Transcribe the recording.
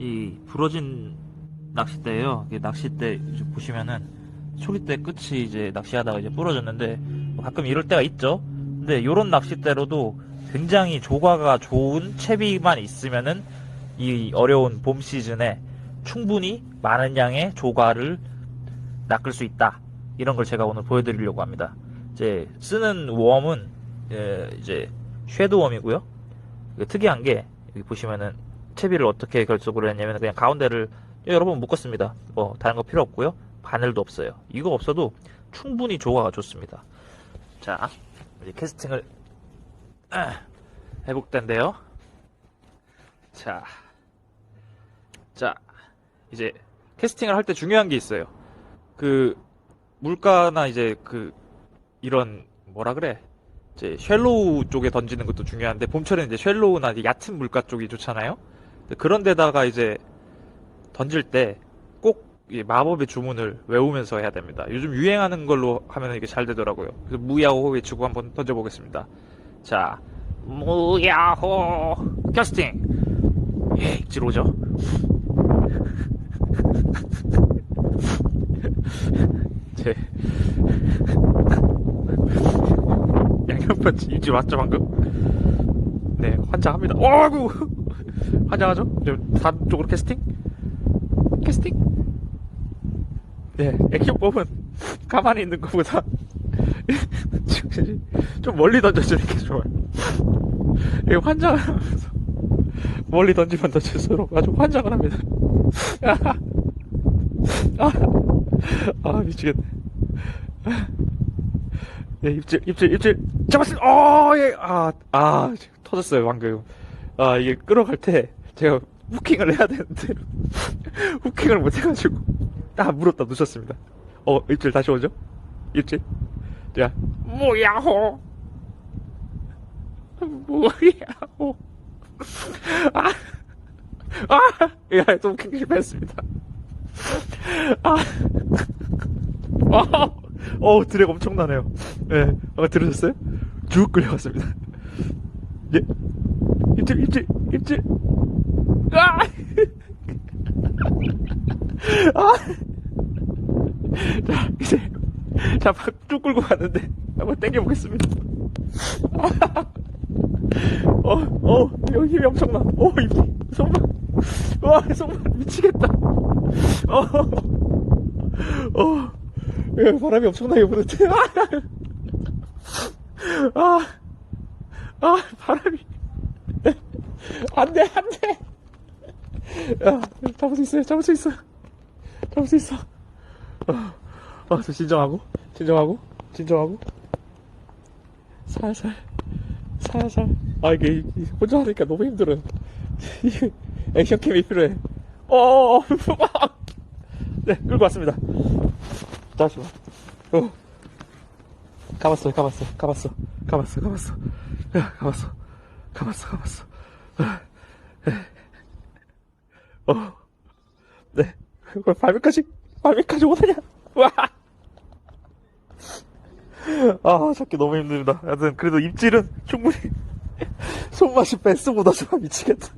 이 부러진 낚싯대예요. 이게 낚싯대 이제 보시면은 초리대 끝이 이제 낚시하다가 이제 부러졌는데 뭐 가끔 이럴 때가 있죠. 근데 요런 낚싯대로도 굉장히 조과가 좋은 채비만 있으면은 이 어려운 봄 시즌에 충분히 많은 양의 조과를 낚을 수 있다. 이런 걸 제가 오늘 보여드리려고 합니다. 이제 쓰는 웜은 예, 이제 쉐드 웜이고요. 이게 특이한 게 여기 보시면은 채비를 어떻게 결속을 했냐면 그냥 가운데를 여러 번 묶었습니다. 뭐 다른 거 필요 없고요. 바늘도 없어요. 이거 없어도 충분히 조화가 좋습니다. 자, 이제 캐스팅을 아, 해볼 텐데요. 자, 자, 이제 캐스팅을 할 때 중요한 게 있어요. 그 물가나 이제 그 이런 뭐라 그래? 이제 쉘로우 쪽에 던지는 것도 중요한데 봄철에는 이제 쉘로우나 이제 얕은 물가 쪽이 좋잖아요. 근데 그런 데다가 이제 던질 때꼭 마법의 주문을 외우면서 해야 됩니다. 요즘 유행하는 걸로 하면 이게 잘 되더라고요. 그래서 무야호 외치고 한번 던져보겠습니다. 자, 무야호 캐스팅. 예, 입질 오죠? 제 양념펀치 입질 왔죠 방금? 네, 환장합니다. 어이구! 환장하죠? 지금 다른 쪽으로 캐스팅? 캐스팅? 네, 액션법은 가만히 있는 것보다 좀 멀리 던져주는 게 좋아요. 예, 환장을 하면서 멀리 던지면 던질수록 아주 환장을 합니다. 아, 아 미치겠네. 네, 입질, 입질, 입질. 잡았습니다. 어, 예, 아, 아, 터졌어요, 방금. 아, 이게 끌어갈 때 제가 후킹을 해야 되는데, 후킹을 못 해가지고, 아, 물었다 놓쳤습니다. 어, 입질 다시 오죠? 입질. 자, 뭐야호. 뭐야호. 아, 아, 야, 또 후킹 실패했습니다. 아, 어, 어, 드랙 엄청나네요. 예, 네, 아까 들으셨어요? 쭉 끌려갔습니다. 예, 입질, 입질, 입질. 아! 아! 자, 이제, 자, 쭉 끌고 갔는데, 한번 당겨 보겠습니다. 어, 어, 여기 힘이 엄청나. 어, 입, 손만. 와, 손만 미치겠다. 어, 어, 야, 바람이 엄청나게 부는데. 아, 아, 바람이. 안 돼, 안 돼. 야, 잡을 수 있어요, 잡을 수 있어. 잡을 수 있어. 어, 어, 저 진정하고, 진정하고, 진정하고. 살살, 살살. 아, 이게, 이- 혼자 하니까 너무 힘들어요. 이게 액션캠이 필요해. 어어어, 네, 끌고 왔습니다. 잠시만. 어. 가봤어요, 가봤어, 가봤어, 가봤어, 가봤어. 야, 가봤어, 가봤어, 가봤어. 어. 네. 그걸 발밑까지, 발밑까지 오다냐? 와! 아, 잡기 너무 힘듭니다. 하여튼, 그래도 입질은 충분히 손맛이 베스보다 좋아, 미치겠다.